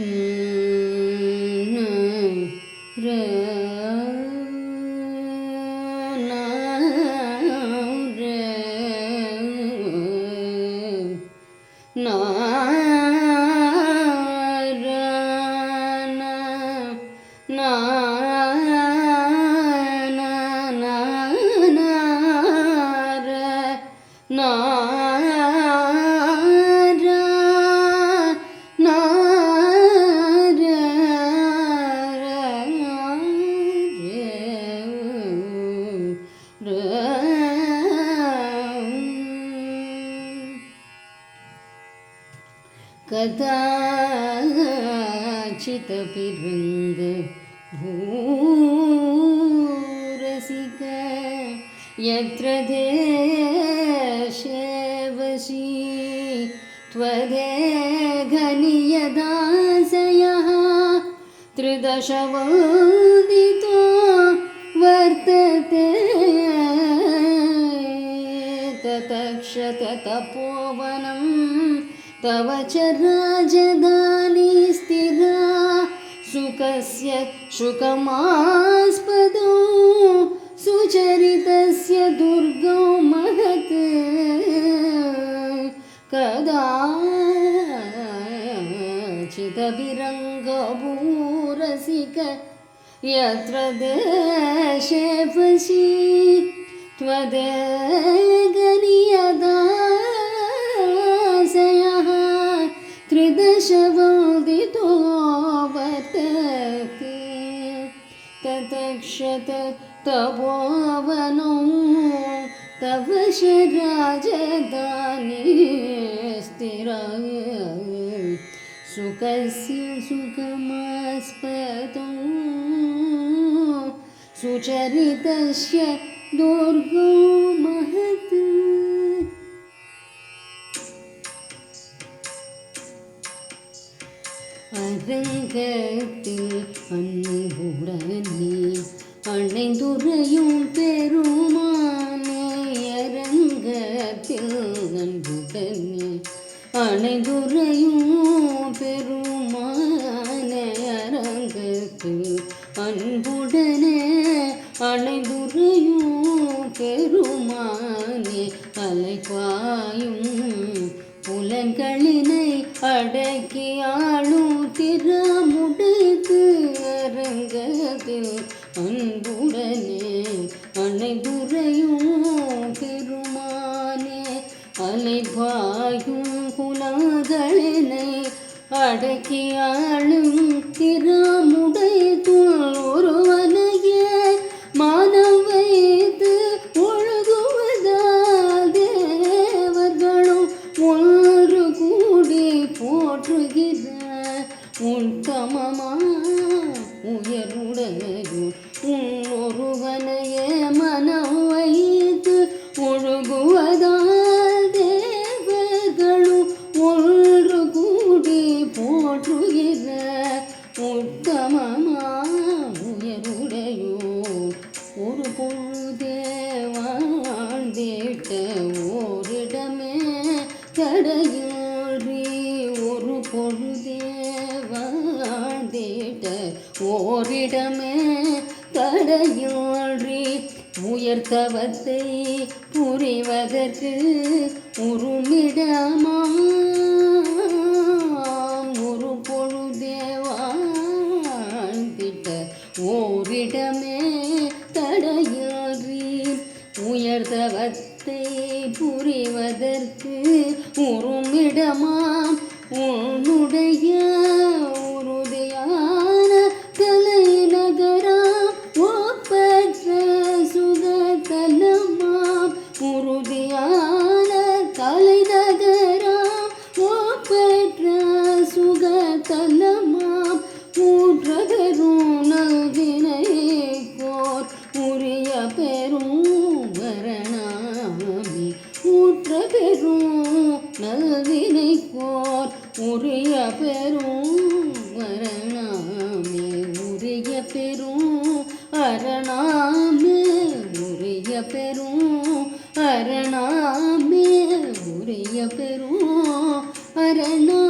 E कदाचितपिरङ्ग भूरसिक यत्र देशे वशी त्वदेघनियदासयः त्रिदशवोदितो वर्तते ततक्षततपोवनं तव च राजधानी स्थिरा सुखस्य शुकमास्पदो सुचरितस्य दुर्गो महत्। कदाचिदभिरङ्गभूरसिक यत्र देशे वशी ततक्षत तपोवनो तव शराजधानी स्थिरा सुखस्य सुखमास्पदो सुचरितस्य दुर्गो அரங்கத்தில் அன்புடனே அணைந்துரையும் பெருமானே அரங்கத்தில் அன்புடனே அணைந்துரையும் பெருமானே அரங்கத்தில் அன்புடனே அணைந்துரையும் பெருமானே அலைப்பாயும் புலன்களினை அடக்கி ஆளும் திறமுடைத்து அரங்கத்தில் அன்புடனே அனைதுரையும் பெருமானே அலைபாயும் குலங்களினை அடக்கி ஆளும் திறமுடைத்து ஒருவனையே மானம் வைத்து ஒழுகுவதா தேவர்களும் ஒன்று உத்தமமா உயருடையும் உன்னொருவனையே மனம் வைத்து ஒழுகுவதால் தேவர்களும் ஒன்று கூடி போற்றுகிற உத்தமமா? உயருடையோ ஒரு பொழுதே வாழ்ந்திட்ட ஓரிடமே தடையோறி ஓரிடமே கடையோன்றி உயர்த்தவத்தை புரிவதற்கு உருமிடமாம் ஒரு பொழுதேவாழ்ந்திட்ட ஓரிடமே தடையாறி உயர்த்தவத்தை புரிவதற்கு உருமிடமாம் உன்னுடைய கலமாம் ஊற்றதரும் நல்வினை போர் உரிய பெரும் வரணாமி ஊற்ற பெரும் நல்வினை போர் உரிய பெரும் வரணாமி உரிய பெரும் அரணாமே. உரிய பெரும் அரணாமே. உரிய பெரும் அரணா